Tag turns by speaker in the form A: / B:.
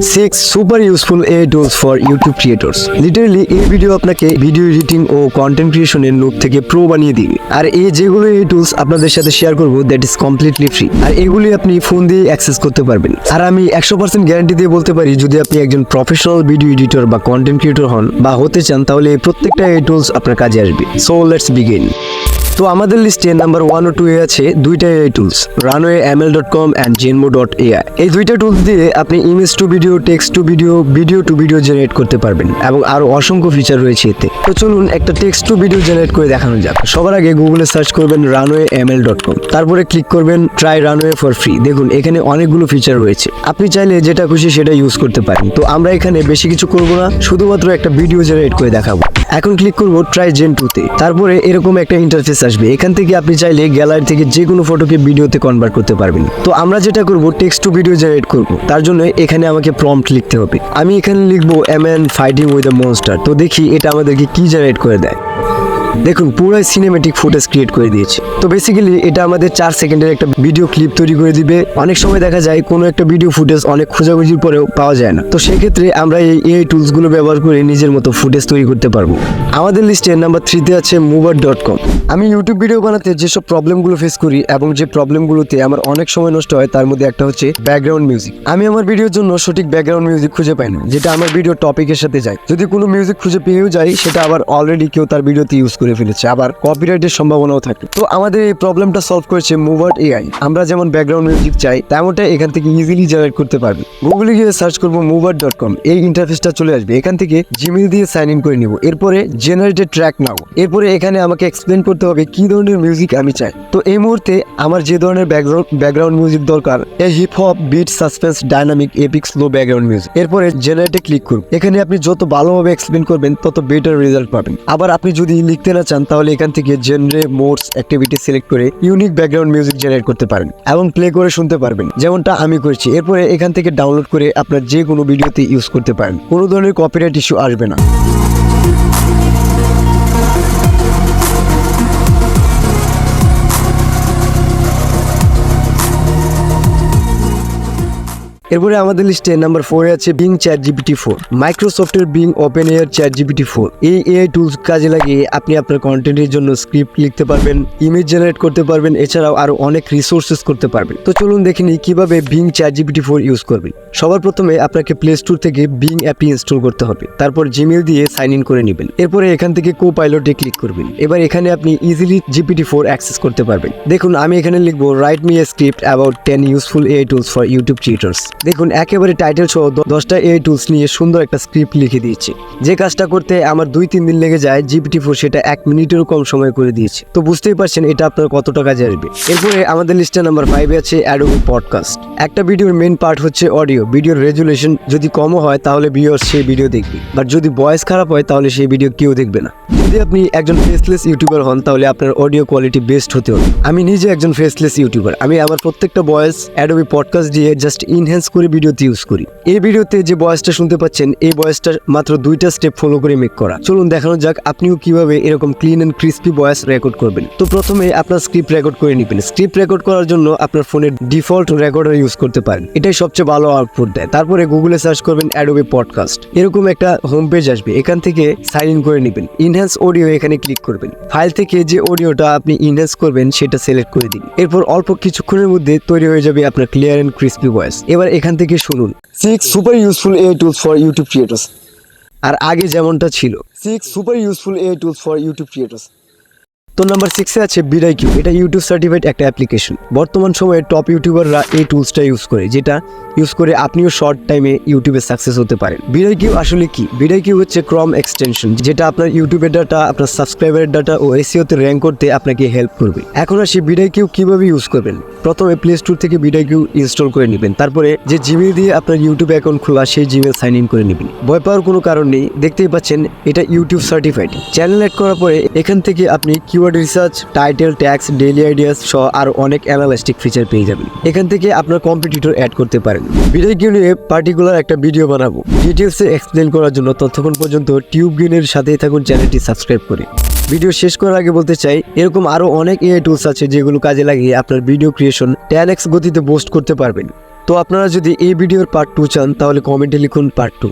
A: Six super useful a tools for YouTube creators literally এই video আপনাকে video editing ও content ক্রিয়েশনের নুক থেকে প্রো বানিয়ে দিবে। আর এই যেগুলো এই টুলস আপনাদের সাথে শেয়ার করব দ্যাট ইজ কমপ্লিটলি ফ্রি আর এগুলি আপনি ফোন দিয়ে অ্যাক্সেস করতে পারবেন। আর আমি একশো পার্সেন্ট গ্যারান্টি দিয়ে বলতে পারি, যদি আপনি একজন প্রফেশনাল ভিডিও এডিটর বা কন্টেন্ট ক্রিয়েটর হন বা হতে চান, তাহলে এই প্রত্যেকটা এই টুলস আপনার কাজে আসবে। সো লেটস বিগিন তো আমাদের লিস্টে নাম্বার ওয়ান ও টু এ আছে দুইটা AI tools Runway ML dot com and Genmo dot AI এই দুইটা টুলস দিয়ে আপনি image to video text to video video to video generate করতে পারবেন এবং আরও অসংখ্য ফিচার রয়েছে এতে। তো চলুন একটা টেক্সট টু ভিডিও জেনারেট করে দেখানো যাক। সবার আগে গুগলে সার্চ করবেন রানওয়ে এমএল ডট কম তারপরে ক্লিক করবেন ট্রাই রানওয়ে ফর ফ্রি দেখুন, এখানে অনেকগুলো ফিচার রয়েছে। আপনি চাইলে যেটা খুশি সেটা ইউজ করতে পারেন। তো আমরা এখানে বেশি কিছু করব না, শুধুমাত্র একটা ভিডিও জেনারেট করে দেখাবো। এখন ক্লিক করব ট্রাই জেন টুতে তারপরে এরকম একটা ইন্টারফেস আসবে। এখান থেকে আপনি চাইলে গ্যালারি থেকে যে কোনো ফটোকে ভিডিওতে কনভার্ট করতে পারবেন। তো আমরা যেটা করব টেক্সট টু ভিডিও জেনারেট করব। তার জন্য এখানে আমাকে প্রম্পট লিখতে হবে। আমি এখানে লিখব M N fighting with the monster তো দেখি এটা আমাদেরকে কি জেনারেট করে দেয়। দেখুন পুরো সিনেমেটিক ফুটেজ ক্রিয়েট করে দিয়েছে। তো বেসিক্যালি এটা আমাদের চার সেকেন্ডের একটা ভিডিও ক্লিপ তৈরি করে দিবে। অনেক সময় দেখা যায় কোনো একটা ভিডিও ফুটেজ অনেক খোঁজাখুঁজির পরেও পাওয়া যায় না। তো সেই ক্ষেত্রে আমরা এই এই টুলসগুলো ব্যবহার করে নিজের মতো ফুটেজ তৈরি করতে পারব। আমাদের লিস্টে নাম্বার থ্রিতে আছে মুভার ডট কম আমি ইউটিউব ভিডিও বানাতে যেসব প্রবলেমগুলো ফেস করি এবং যে প্রবলেমগুলোতে আমার অনেক সময় নষ্ট হয়, তার মধ্যে একটা হচ্ছে ব্যাকগ্রাউন্ড মিউজিক আমি আমার ভিডিওর জন্য সঠিক ব্যাকগ্রাউন্ড মিউজিক খুঁজে পাই না, যেটা আমার ভিডিও টপিকের সাথে যায়। যদি কোনো মিউজিক খুঁজে পেয়েও যাই, সেটা আবার অলরেডি কেউ তার ভিডিওতে ইউজ করে ফেলেছে, আবার কপিরাইটের সম্ভাবনাও থাকে। তো আমাদের এই প্রবলেমটা সলভ করেছে মুভার্ট এআই আমরা যেমন ব্যাকগ্রাউন্ড মিউজিক চাই তেমনটা এখান থেকে ইজিলি জেনারেট করতে পারবে। গুগলে গিয়ে সার্চ করব মুভার্ট ডট কম এই ইন্টারফেসটা চলে আসবে। এখান থেকে জিমেল দিয়ে সাইন ইন করে নিব। এরপরে জেনারেটেড ট্র্যাক নাও। এরপরে এখানে আমাকে এক্সপ্লেন করতে হবে কি ধরনের মিউজিক আমি চাই। তো এই মুহূর্তে আমার যে ধরনের ব্যাকগ্রাউন্ড ব্যাকগ্রাউন্ড মিউজিক দরকার, এই hip hop beat suspense dynamic epic slow background music এরপরে জেনারেটে ক্লিক করুন। এখানে আপনি যত ভালোভাবে এক্সপ্লেন করবেন, তত বেটার রেজাল্ট পাবেন। আবার আপনি যদি লিখতে না চান, তাহলে এখান থেকে জেনরে মোডস অ্যাক্টিভিটি সিলেক্ট করে ইউনিক ব্যাকগ্রাউন্ড মিউজিক জেনারেট করতে পারেন এবং প্লে করে শুনতে পারবেন। যেমনটা আমি করছি। এরপরে এখান থেকে ডাউনলোড করে আপনার যে কোনো ভিডিওতে ইউজ করতে পারেন। কোনো ধরনের কপিরাইট ইস্যু আসবে না। এরপরে আমাদের লিস্টে নাম্বার ফোরে আছে বিং চ্যাট জিপিটি ফোর মাইক্রোসফটের Bing OpenAI chat GPT four এই এআই টুলস কাজে লাগিয়ে আপনি আপনার কন্টেন্টের জন্য স্ক্রিপ্ট লিখতে পারবেন ইমেজ জেনারেট করতে পারবেন, এছাড়াও আরও অনেক রিসোর্সেস করতে পারবেন। তো চলুন দেখিনি কীভাবে Bing chat GPT four use করবেন। সবার প্রথমে আপনাকে প্লে স্টোর থেকে বিং অ্যাপটি ইনস্টল করতে হবে। তারপর জিমেল দিয়ে সাইন ইন করে নেবেন। এরপরে এখান থেকে কো পাইলটে ক্লিক করবেন। এবার এখানে আপনি ইজিলি জিপিটি ফোর অ্যাক্সেস করতে পারবেন। দেখুন, আমি এখানে লিখব write me a script about ten useful AI tools for YouTube creators দেখুন, একেবারে টাইটেল সহ দশটা এ টুলস নিয়ে সুন্দর একটা স্ক্রিপ্ট লিখে দিয়েছি। যে কাজটা করতে আমার দুই তিন দিন লেগে যায় জিপিটি ফোর সেটা এক মিনিটেরও কম সময় করে দিয়েছে। তো বুঝতেই পারছেন, এটা আপনার কতটা কাজে আসবে এরপরে আমাদের লিস্টে নাম্বার ফাইভে আছে অ্যাডোবি পডকাস্ট একটা ভিডিওর মেন পার্ট হচ্ছে অডিও ভিডিওর রেজুলেশন যদি কমও হয়, তাহলে ভিউয়ার সেই ভিডিও দেখবে। বাট যদি ভয়েস খারাপ হয়, তাহলে সেই ভিডিও কেউ দেখবে না। যদি আপনি একজন ফেসলেস ইউটিউবার হন, তাহলে আপনার অডিও কোয়ালিটি বেস্ট হতে হবে। আমি নিজে একজন ফেসলেস ইউটিউবার আমি আমার প্রত্যেকটা ভয়েস অ্যাডোবি পডকাস্ট দিয়ে জাস্ট ইনহ্যান্স করে ভিডিওতে ইউজ করি। এই ভিডিওতে যে ভয়েসটা শুনতে পাচ্ছেন, এই ভয়েসটা মাত্র দুইটা স্টেপ ফলো করে মেক করা। চলুন দেখানো যাক আপনিও কীভাবে এরকম clean and crispy voice record করবেন। তো প্রথমে আপনার স্ক্রিপ্ট রেকর্ড করে নেবেন। স্ক্রিপ্ট রেকর্ড করার জন্য আপনার ফোনের ডিফল্ট রেকর্ডার ইউজ করতে পারেন। এটাই সবচেয়ে ভালো আউটপুট দেয়। তারপরে গুগলে সার্চ করবেন অ্যাডোবি পডকাস্ট এরকম একটা হোম পেজ আসবে এখান থেকে সাইন ইন করে নেবেন। ইনহ্যান্স অডিও এখানে ক্লিক করবেন। ফাইল থেকে যে অডিওটা আপনি ইনহ্যান্স করবেন সেটা সিলেক্ট করে দিন। এরপর অল্প কিছুক্ষণের মধ্যে তৈরি হয়ে যাবে আপনার ক্লিয়ার অ্যান্ড ক্রিস্পি ভয়েস এবার এখান থেকে শুনুন। Six super useful A tools for YouTube creators আর আগে যেমনটা ছিল। Six super useful A tools for YouTube creators তো নাম্বার সিক্সে আছে বিডাই কিউ এটা ইউটিউব সার্টিফাইড একটা অ্যাপ্লিকেশন বর্তমান সময়ে টপ ইউটিউবাররা এই টুলসটা ইউজ করে যেটা ইউজ করে আপনিও শর্ট টাইমে ইউটিউবে সাকসেস হতে পারেন। বিডাই কিউ আসলে কি? বিডাই কিউ হচ্ছে ক্রম এক্সটেনশন যেটা আপনার ইউটিউবের ডাটা আপনার সাবস্ক্রাইবারের ডাটা ও এসিওতে র্যাঙ্ক করতে আপনাকে হেল্প করবে। এখন আসি বিডাই কিউ কীভাবে ইউজ করবেন। প্রথমে প্লে স্টোর থেকে বিডাই কিউ ইনস্টল করে নেবেন। তারপরে যে জিমেল দিয়ে আপনার ইউটিউব অ্যাকাউন্ট খোলা, সেই জিমেল সাইন ইন করে নেবেন। ভয় পাওয়ার কোনো কারণ নেই, দেখতেই পাচ্ছেন এটা ইউটিউব সার্টিফাইড চ্যানেল অ্যাড করার পরে এখান থেকে আপনি keyword research title tags daily ideas সহ আরও অনেক অ্যানালিস্টিক ফিচার পেয়ে যাবেন। এখান থেকে আপনার কম্পিটিটর অ্যাড করতে পারেন। কিউ নিয়ে পার্টিকুলার একটা ভিডিও বানাবো। ডিটেলসে এক্সপ্লেন করার জন্য ততক্ষণ পর্যন্ত টিউব গেনের সাথেই থাকুন চ্যানেলটি সাবস্ক্রাইব করে। ভিডিও শেষ করার আগে বলতে চাই, এরকম আরও অনেক এআই টুলস আছে যেগুলো কাজে লাগিয়ে আপনার ভিডিও ক্রিয়েশন টেন গতিতে পোস্ট করতে পারবেন। তো আপনারা যদি এই ভিডিওর পার্ট টু চান, তাহলে কমেন্টে লিখুন পার্ট টু